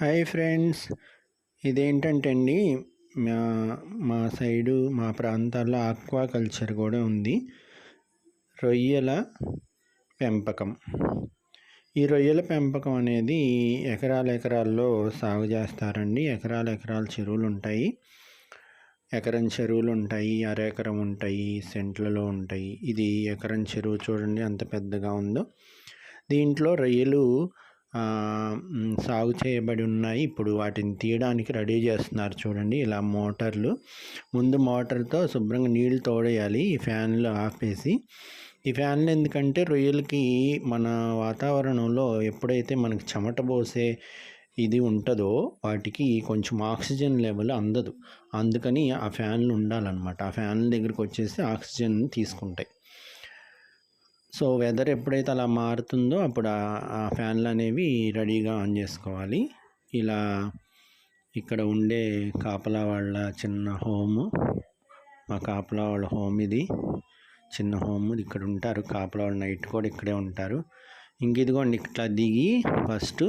Hi friends. ఇదేంటంటే అండి మా మా సైడు మా ప్రాంతాల్లో ఆక్వా కల్చర్ కూడా ఉంది. రొయ్యల పెంపకం. ఈ రొయ్యల పెంపకం అనేది ఎకరాల ఎకరాల్లో సాగు చేస్తారండి. ఎకరాల ఎకరాల చెరువులు ఉంటాయి. ఎకరం చెరువులు ఉంటాయి అర ఎకరం ఉంటాయి సెంట్లలో ఉంటాయి. ఇది ఎకరం చెరువు చూడండి అంత పెద్దగా ఉందో. దీంట్లో రొయ్యలు సాగు చేయబడి ఉన్నాయి. ఇప్పుడు వాటిని తీయడానికి రెడీ చేస్తున్నారు చూడండి. ఇలా మోటార్లు. ముందు మోటార్తో శుభ్రంగా నీళ్ళు తోడేయాలి. ఈ ఫ్యాన్లు ఆపేసి. ఈ ఫ్యాన్లు ఎందుకంటే రొయ్యలకి మన వాతావరణంలో ఎప్పుడైతే మనకి చెమట పోసే ఇది ఉంటుందో వాటికి కొంచెం ఆక్సిజన్ లెవెల్ అందదు. అందుకని ఆ ఫ్యాన్లు ఉండాలన్నమాట. ఆ ఫ్యాన్ల దగ్గరికి వచ్చేసి ఆక్సిజన్ తీసుకుంటాయి. సో వెదర్ ఎప్పుడైతే అలా మారుతుందో అప్పుడు ఆ ఫ్యాన్లు అనేవి రెడీగా ఆన్ చేసుకోవాలి. ఇలా ఇక్కడ ఉండే కాపలా వాళ్ళ చిన్న హోము. మా కాపలా వాళ్ళ హోమ్ ఇది. చిన్న హోమ్ ఇక్కడ ఉంటారు. కాపలా వాళ్ళ నైట్ కూడా ఇక్కడే ఉంటారు. ఇంక ఇదిగోండి ఇట్లా దిగి ఫస్ట్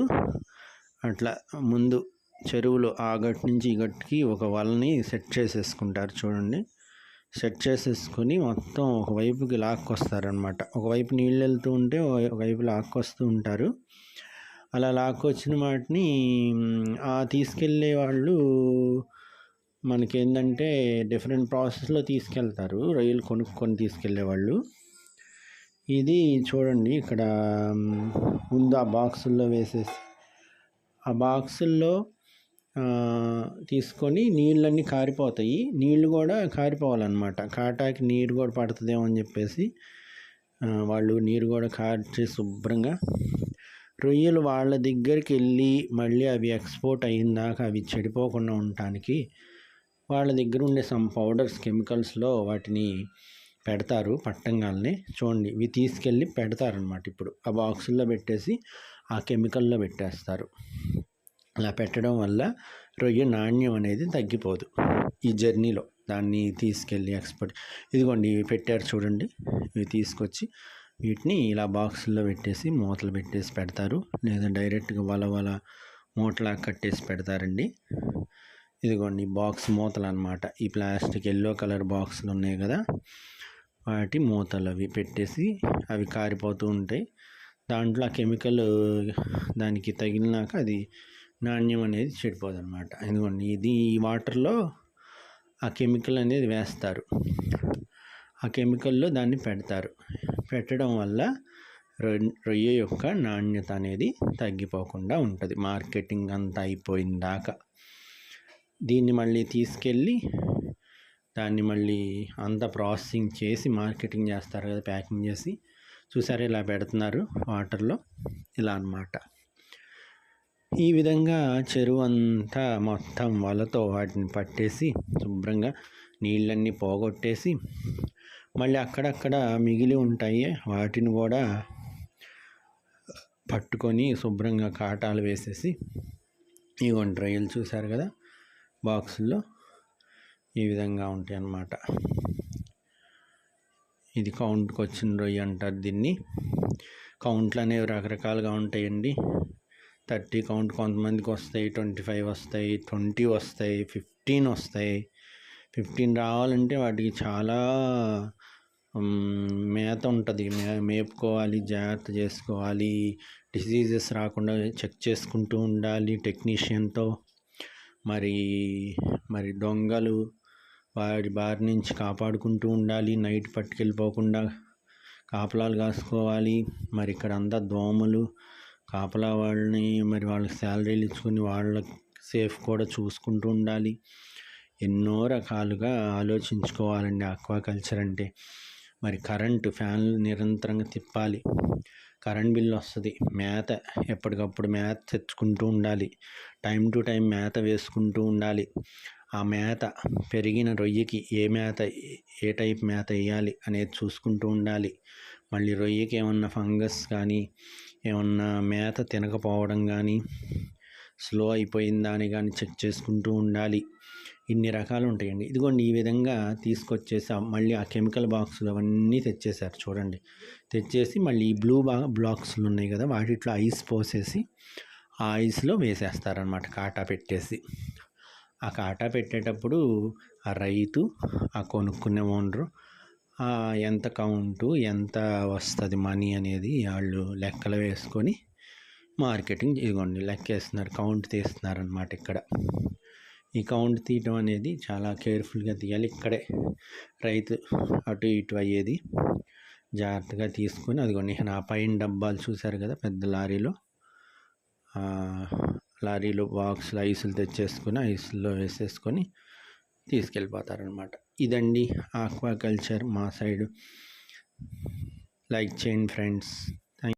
అట్లా ముందు చెరువులో ఆ గట్టు నుంచి ఈ గట్టుకి ఒక వలని సెట్ చేసేసుకుంటారు చూడండి. సెట్ చేసేసుకొని మొత్తం ఒకవైపుకి లాక్కొస్తారనమాట ఒకవైపు నీళ్ళు వెళ్తూ ఉంటే ఒకవైపు లాక్కొస్తూ ఉంటారు. అలా లాక్కొచ్చిన వాటిని తీసుకెళ్ళే వాళ్ళు మనకేంటంటే డిఫరెంట్ ప్రాసెస్లో తీసుకెళ్తారు. రొయ్యలు కొనుక్కొని తీసుకెళ్ళే వాళ్ళు. ఇది చూడండి ఇక్కడ ముందు ఆ బాక్సుల్లో వేసేసి. ఆ బాక్సుల్లో తీసుకొని నీళ్ళన్నీ కారిపోతాయి. నీళ్ళు కూడా కారిపోవాలన్నమాట. కాటాకి నీరు కూడా పడుతుందేమో అని చెప్పేసి వాళ్ళు నీరు కూడా కార్చి శుభ్రంగా రొయ్యలు వాళ్ళ దగ్గరికి వెళ్ళి మళ్ళీ అవి ఎక్స్పోర్ట్ అయ్యిందాక అవి చెడిపోకుండా ఉండటానికి వాళ్ళ దగ్గర ఉండే సమ్ పౌడర్స్ కెమికల్స్లో వాటిని పెడతారు పట్టంగాల్ని. చూడండి ఇవి తీసుకెళ్ళి పెడతారనమాట ఇప్పుడు. ఆ బాక్సుల్లో పెట్టేసి ఆ కెమికల్లో పెట్టేస్తారు. అలా పెట్టడం వల్ల రొయ్య నాణ్యం అనేది తగ్గిపోదు. ఈ జర్నీలో దాన్ని తీసుకెళ్ళి ఎక్స్పర్ట్ ఇదిగోండి ఇవి పెట్టారు చూడండి. ఇవి తీసుకొచ్చి వీటిని ఇలా బాక్సుల్లో పెట్టేసి మూతలు పెట్టేసి పెడతారు. లేదా డైరెక్ట్గా వల వల మూటలా కట్టేసి పెడతారండి. ఇదిగోండి బాక్స్ మూతలు అనమాట ఈ ప్లాస్టిక్ ఎల్లో కలర్ బాక్సులు ఉన్నాయి కదా. వాటి మూతలు అవి పెట్టేసి అవి కారిపోతూ ఉంటాయి. దాంట్లో ఆ కెమికల్ దానికి తగిలినాక అది నాణ్యం అనేది చెడిపోదు అనమాట ఎందుకండి ఇది ఈ వాటర్లో ఆ కెమికల్ అనేది వేస్తారు. ఆ కెమికల్లో దాన్ని పెడతారు. పెట్టడం వల్ల రొయ్య యొక్క నాణ్యత అనేది తగ్గిపోకుండా ఉంటుంది. మార్కెటింగ్ అంతా అయిపోయిన దాకా. దీన్ని మళ్ళీ తీసుకెళ్ళి దాన్ని మళ్ళీ అంతా ప్రాసెసింగ్ చేసి మార్కెటింగ్ చేస్తారు కదా ప్యాకింగ్ చేసి. చూసారు ఇలా పెడుతున్నారు వాటర్లో? ఇలా అనమాట ఈ విధంగా చెరువు అంతా మొత్తం వలతో వాటిని పట్టేసి శుభ్రంగా నీళ్ళన్నీ పోగొట్టేసి మళ్ళీ అక్కడక్కడ మిగిలి ఉంటాయి. వాటిని కూడా పట్టుకొని శుభ్రంగా కాటాలు వేసేసి ఇవ్వండి రొయ్యలు చూశారు కదా బాక్సుల్లో ఈ విధంగా ఉంటాయి అన్నమాట. ఇది కౌంట్కి వచ్చిన రొయ్య అంటారు దీన్ని. కౌంట్లు అనేవి రకరకాలుగా ఉంటాయండి. థర్టీ కౌంట్ కొంతమందికి వస్తాయి ట్వంటీ ఫైవ్ వస్తాయి ట్వంటీ వస్తాయి ఫిఫ్టీన్ వస్తాయి. ఫిఫ్టీన్ రావాలంటే వాటికి చాలా మేత ఉంటుంది. మే మేపుకోవాలి జాగ్రత్త చేసుకోవాలి. డిసీజెస్ రాకుండా చెక్ చేసుకుంటూ ఉండాలి టెక్నీషియన్తో. మరి మరి దొంగలు వాడి బారి నుంచి కాపాడుకుంటూ ఉండాలి. నైట్ పట్టుకెళ్ళిపోకుండా కాపలాలు కాసుకోవాలి. మరి ఇక్కడ అంతా దోమలు. కాపలా వాళ్ళని మరి వాళ్ళకి శాలరీలు ఇచ్చుకుని వాళ్ళ సేఫ్ కూడా చూసుకుంటూ ఉండాలి. ఎన్నో రకాలుగా ఆలోచించుకోవాలండి ఆక్వాకల్చర్ అంటే. మరి కరెంటు ఫ్యాన్లు నిరంతరంగా తిప్పాలి. కరెంట్ బిల్ వస్తుంది. మేత ఎప్పటికప్పుడు మేత తెచ్చుకుంటూ ఉండాలి. టైం టు టైం మేత వేసుకుంటూ ఉండాలి. ఆ మేత పెరిగిన రొయ్యకి ఏ మేత ఏ టైప్ మేత వేయాలి అనేది చూసుకుంటూ ఉండాలి. మళ్ళీ రొయ్యకి ఏమన్నా ఫంగస్ కానీ ఏమన్నా మేత తినకపోవడం కానీ స్లో అయిపోయిందా అని కానీ చెక్ చేసుకుంటూ ఉండాలి. ఇన్ని రకాలు ఉంటాయండి. ఇదిగోండి ఈ విధంగా తీసుకొచ్చేసి. మళ్ళీ ఆ కెమికల్ బాక్సులు అవన్నీ తెచ్చేసారు చూడండి. తెచ్చేసి మళ్ళీ ఈ బ్లూ బా బ్లాక్స్లు ఉన్నాయి కదా వాటిట్లో ఐస్ పోసేసి ఆ ఐస్లో వేసేస్తారనమాట కాటా పెట్టేసి. ఆ కాటా పెట్టేటప్పుడు ఆ రైతు ఆ కొనుక్కునే ఓనరు ఎంత కౌంటు ఎంత వస్తుంది మనీ అనేది వాళ్ళు లెక్కలు వేసుకొని మార్కెటింగ్ ఇదిగోండి లెక్కేస్తున్నారు కౌంట్ తీస్తున్నారు అనమాట ఇక్కడ. ఈ కౌంట్ తీయటం అనేది చాలా కేర్ఫుల్గా తీయాలి. ఇక్కడే రైతు అటు ఇటు అయ్యేది జాగ్రత్తగా తీసుకొని అదిగోండి ఆ పైన డబ్బాలు చూశారు కదా పెద్ద లారీలో. లారీలో బాక్స్లో ఐసులు తెచ్చేసుకొని ఐసుల్లో వేసేసుకొని తీసుకెళ్ళిపోతారనమాట. ఇదండి ఆక్వాకల్చర్ మా సైడు. లైక్ చేయండి ఫ్రెండ్స్.